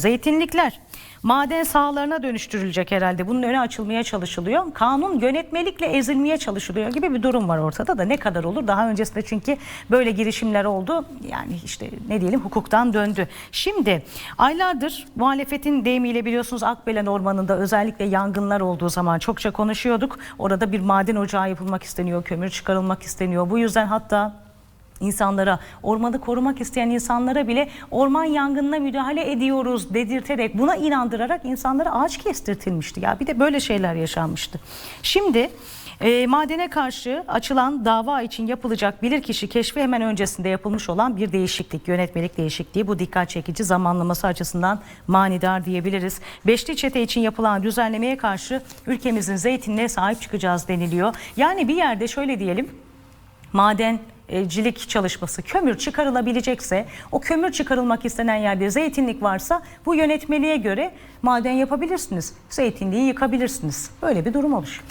Zeytinlikler maden sahalarına dönüştürülecek herhalde. Bunun önü açılmaya çalışılıyor. Kanun yönetmelikle ezilmeye çalışılıyor gibi bir durum var ortada da ne kadar olur? Daha öncesinde çünkü böyle girişimler oldu. Yani işte ne diyelim hukuktan döndü. Şimdi aylardır muhalefetin deyimiyle biliyorsunuz Akbelen Ormanı'nda özellikle yangınlar olduğu zaman çokça konuşuyorduk. Orada bir maden ocağı yapılmak isteniyor, kömür çıkarılmak isteniyor. Bu yüzden hatta insanlara, ormanı korumak isteyen insanlara bile orman yangınına müdahale ediyoruz dedirterek, buna inandırarak insanlara ağaç kestirtilmişti. Ya bir de böyle şeyler yaşanmıştı. Şimdi e, madene karşı açılan dava için yapılacak bilirkişi keşfi hemen öncesinde yapılmış olan bir değişiklik, yönetmelik değişikliği. Bu dikkat çekici zamanlaması açısından manidar diyebiliriz. Beşli çete için yapılan düzenlemeye karşı ülkemizin zeytinine sahip çıkacağız deniliyor. Yani bir yerde şöyle diyelim, madencilik çalışması kömür çıkarılabilecekse o kömür çıkarılmak istenen yerde zeytinlik varsa bu yönetmeliğe göre maden yapabilirsiniz. Zeytinliği yıkabilirsiniz. Böyle bir durum oluşuyor.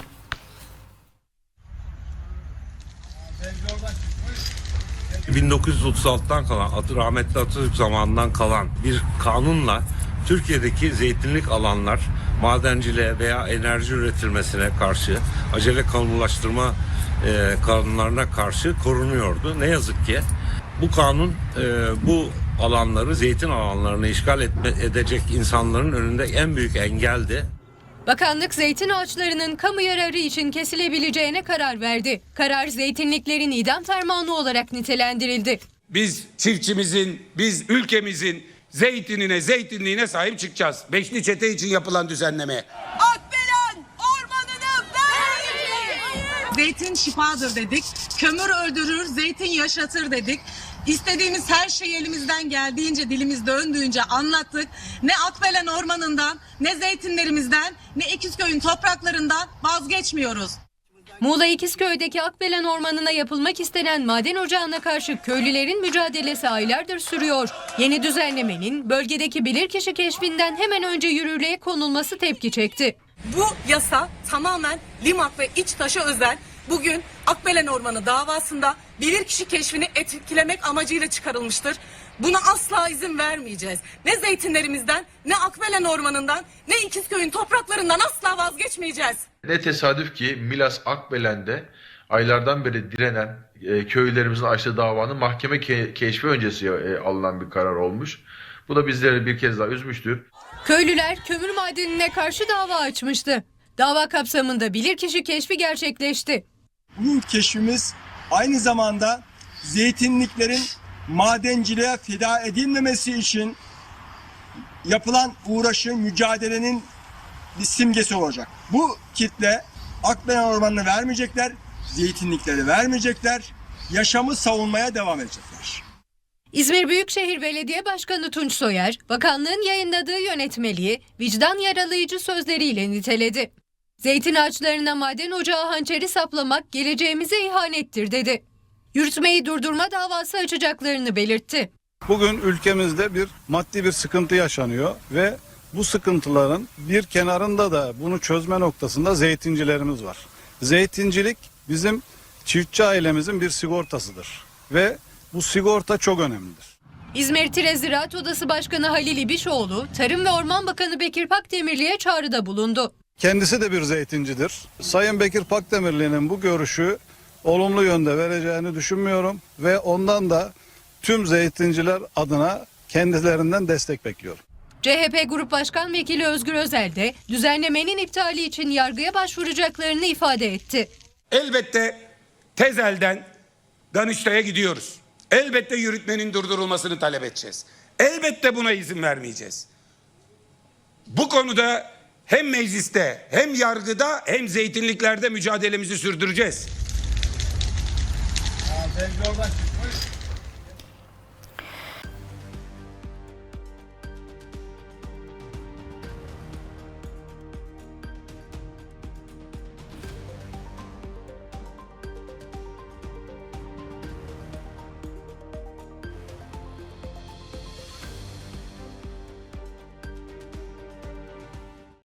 Ee, 1936'dan kalan, adı rahmetli Atatürk zamanından kalan bir kanunla Türkiye'deki zeytinlik alanlar madenciliğe veya enerji üretilmesine karşı acele kamulaştırma e, kanunlarına karşı korunuyordu. Ne yazık ki bu kanun e, bu alanları, zeytin alanlarını işgal etme, edecek insanların önünde en büyük engeldi. Bakanlık zeytin ağaçlarının kamu yararı için kesilebileceğine karar verdi. Karar zeytinliklerin idam fermanı olarak nitelendirildi. Biz çiftçimizin, biz ülkemizin zeytinine, zeytinliğine sahip çıkacağız. Beşli çete için yapılan düzenlemeye. Akbelen ormanını vermeyeceğiz. Zeytin şifadır dedik. Kömür öldürür, zeytin yaşatır dedik. İstediğimiz her şeyi elimizden geldiğince, dilimiz döndüğünce anlattık. Ne Akbelen ormanından, ne zeytinlerimizden, ne İkizköy'ün topraklarından vazgeçmiyoruz. Muğla İkizköy'deki Akbelen Ormanı'na yapılmak istenen maden ocağına karşı köylülerin mücadelesi aylardır sürüyor. Yeni düzenlemenin bölgedeki bilirkişi keşfinden hemen önce yürürlüğe konulması tepki çekti. Bu yasa tamamen Limak ve İçtaş'a özel. Bugün Akbelen Ormanı davasında bilirkişi keşfini etkilemek amacıyla çıkarılmıştır. Buna asla izin vermeyeceğiz. Ne zeytinlerimizden, ne Akbelen Ormanı'ndan, ne İkizköy'ün topraklarından asla vazgeçmeyeceğiz. Ne tesadüf ki Milas Akbelen'de aylardan beri direnen e, köylülerimizin açtığı davanın mahkeme ke- keşfi öncesi e, alınan bir karar olmuş. Bu da bizleri bir kez daha üzmüştür. Köylüler kömür madenine karşı dava açmıştı. Dava kapsamında bilirkişi keşfi gerçekleşti. Bu keşfimiz aynı zamanda zeytinliklerin madenciliğe feda edilmemesi için yapılan uğraşın, mücadelenin bir simgesi olacak. Bu kitle Akbelen Ormanı'nı vermeyecekler, zeytinlikleri vermeyecekler, yaşamı savunmaya devam edecekler. İzmir Büyükşehir Belediye Başkanı Tunç Soyer, bakanlığın yayınladığı yönetmeliği vicdan yaralayıcı sözleriyle niteledi. Zeytin ağaçlarına maden ocağı hançeri saplamak geleceğimize ihanettir dedi. Yürütmeyi durdurma davası açacaklarını belirtti. Bugün ülkemizde bir maddi bir sıkıntı yaşanıyor ve bu sıkıntıların bir kenarında da bunu çözme noktasında zeytincilerimiz var. Zeytincilik bizim çiftçi ailemizin bir sigortasıdır ve bu sigorta çok önemlidir. İzmir Tire Ziraat Odası Başkanı Halil İbişoğlu, Tarım ve Orman Bakanı Bekir Pakdemirli'ye çağrıda bulundu. Kendisi de bir zeytincidir. Sayın Bekir Pakdemirli'nin bu görüşü olumlu yönde vereceğini düşünmüyorum ve ondan da tüm zeytinciler adına kendilerinden destek bekliyorum. CHP Grup Başkan Vekili Özgür Özel de düzenlemenin iptali için yargıya başvuracaklarını ifade etti. Elbette tezelden Danıştay'a gidiyoruz. Elbette yürütmenin durdurulmasını talep edeceğiz. Elbette buna izin vermeyeceğiz. Bu konuda hem mecliste hem yargıda hem zeytinliklerde mücadelemizi sürdüreceğiz.